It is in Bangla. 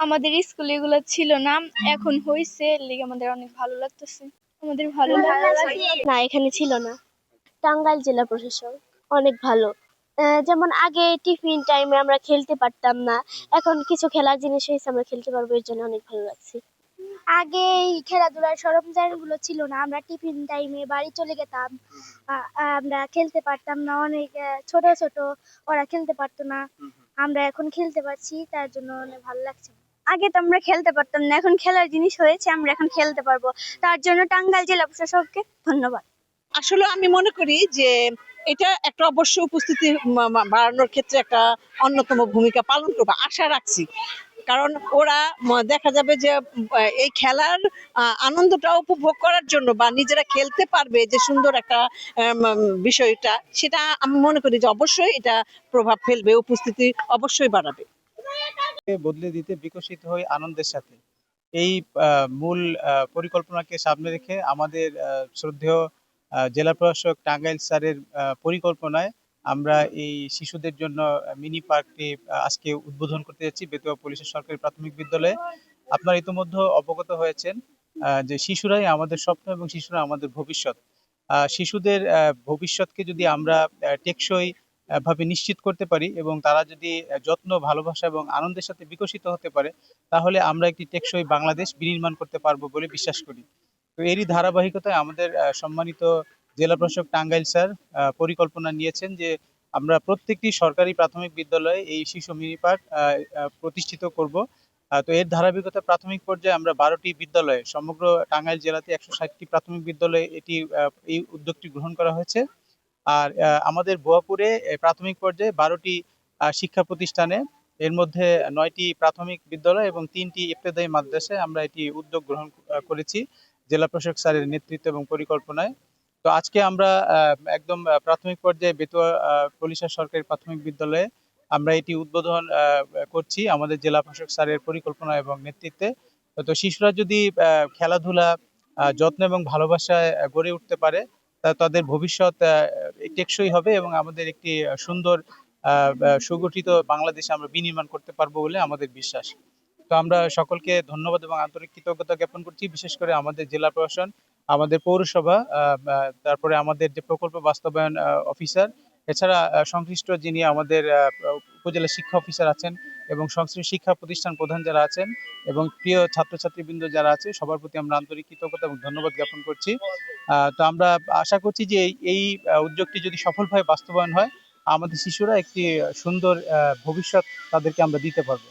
আমাদের স্কুলে এগুলো ছিল না এখন হয়েছে লিগে আমাদের অনেক ভালো লাগতেছে। আমাদের ভালো না এখানে ছিল না। টাঙ্গাইল জেলা প্রশাসক অনেক ভালো। আহ, যেমন আগে টিফিন টাইমে আমরা খেলতে পারতাম না এখন কিছু খেলার জিনিস হয়েছে আমরা খেলতে পারব এর জন্য অনেক ভালো লাগছে। আগে এই খেলাধুলার সরঞ্জামগুলো ছিল না আমরা টিফিন টাইমে বাড়ি চলে যেতাম আমরা খেলতে পারতাম না অনেক ছোট ছোট ওরা খেলতে পারতো না। আমরা এখন খেলতে পারছি তার জন্য অনেক ভালো লাগছে। আগে তো আমরা খেলতে পারতাম না, এখন খেলার জিনিস হয়েছে, আমরা এখন খেলতে পারব। তার জন্য টাঙ্গাইল জেলা প্রশাসককে ধন্যবাদ। আসলে আমি মনে করি যে এটা একটা অবশ্য উপস্থিতি বাড়ানোর ক্ষেত্রে একটা অন্যতম ভূমিকা পালন করবে, আশা রাখছি। কারণ ওরা দেখা যাবে যে এই খেলার আনন্দটা উপভোগ করার জন্য বা নিজেরা খেলতে পারবে যে সুন্দর একটা বিষয়টা, সেটা আমি মনে করি যে অবশ্যই এটা প্রভাব ফেলবে, উপস্থিতি অবশ্যই বাড়াবে। বদলে দিতে বিকশিত হই আনন্দের সাথে। এই মূল পরিকল্পনাকে সামনে রেখে আমাদের শ্রদ্ধেয় জেলা প্রশাসক টাঙ্গাইল স্যারের পরিকল্পনায় আমরা এই শিশুদের জন্য মিনি পার্কটি আজকে উদ্বোধন করতে যাচ্ছি বেতুয়া পুলিশের সরকারি প্রাথমিক বিদ্যালয়ে। আপনারা ইতিমধ্যে অবগত হয়েছেন যে শিশুরাই আমাদের স্বপ্ন এবং শিশুরা আমাদের ভবিষ্যৎ। শিশুদের ভবিষ্যৎকে যদি আমরা টেকসই ভাবে নিশ্চিত করতে পারি এবং তারা যদি যত্ন, ভালোবাসা এবং আনন্দের সাথে বিকশিত হতে পারে, তাহলে আমরা একটি টেকসই বাংলাদেশ বিনির্মাণ করতে পারব বলে বিশ্বাস করি। তো এরই ধারাবাহিকতায় আমাদের সম্মানিত জেলা প্রশাসক টাঙ্গাইল স্যার পরিকল্পনা নিয়েছেন যে আমরা প্রত্যেকটি সরকারি প্রাথমিক বিদ্যালয়ে এই শিশু মিনি পার্ক প্রতিষ্ঠিত করব। তো এর ধারাবাহিকতা প্রাথমিক পর্যায়ে আমরা বারোটি বিদ্যালয়ে, সমগ্র টাঙ্গাইল জেলাতে একশো ষাটটি প্রাথমিক বিদ্যালয়ে এটি এই উদ্যোগটি গ্রহণ করা হয়েছে। আর আমাদের বোয়াপুরে প্রাথমিক পর্যায়ে বারোটি শিক্ষা প্রতিষ্ঠানে, এর মধ্যে নয়টি প্রাথমিক বিদ্যালয় এবং তিনটি ইফতেদায়ী মাদ্রাসায় আমরা এটি উদ্যোগ গ্রহণ করেছি জেলা প্রশাসক স্যারের নেতৃত্ব এবং পরিকল্পনায়। তো আজকে আমরা একদম প্রাথমিক পর্যায়ে বেতুয়া পলিশা সরকারি প্রাথমিক বিদ্যালয়ে আমরা এটি উদ্বোধন করছি আমাদের জেলা প্রশাসক স্যারের পরিকল্পনা এবং নেতৃত্বে। তো শিশুরা যদি খেলাধুলা যত্ন এবং ভালোবাসায় গড়ে উঠতে পারে তাদের ভবিষ্যৎ টেকসই হবে এবং আমাদের একটি সুন্দর সুগঠিত বাংলাদেশ আমরা বিনির্মাণ করতে পারব বলে আমাদের বিশ্বাস। তো আমরা সকলকে ধন্যবাদ এবং আন্তরিক কৃতজ্ঞতা জ্ঞাপন করছি, বিশেষ করে আমাদের জেলা প্রশাসন, আমাদের পৌরসভা তারপরে আমাদের যে প্রকল্প বাস্তবায়ন অফিসার, এছাড়া সংশ্লিষ্ট যিনি আমাদের উপজেলা শিক্ষা অফিসার আছেন এবং সংশ্লিষ্ট শিক্ষা প্রতিষ্ঠান প্রধান যারা আছেন এবং প্রিয় ছাত্রছাত্রীবৃন্দ যারা আছে, সবার প্রতি আমরা আন্তরিক কৃতজ্ঞতা এবং ধন্যবাদ জ্ঞাপন করছি। তো আমরা আশা করছি যে এই- উদ্যোগটি যদি সফলভাবে বাস্তবায়ন হয়, আমাদের শিশুরা একটি সুন্দর ভবিষ্যৎ তাদেরকে আমরা দিতে পারব।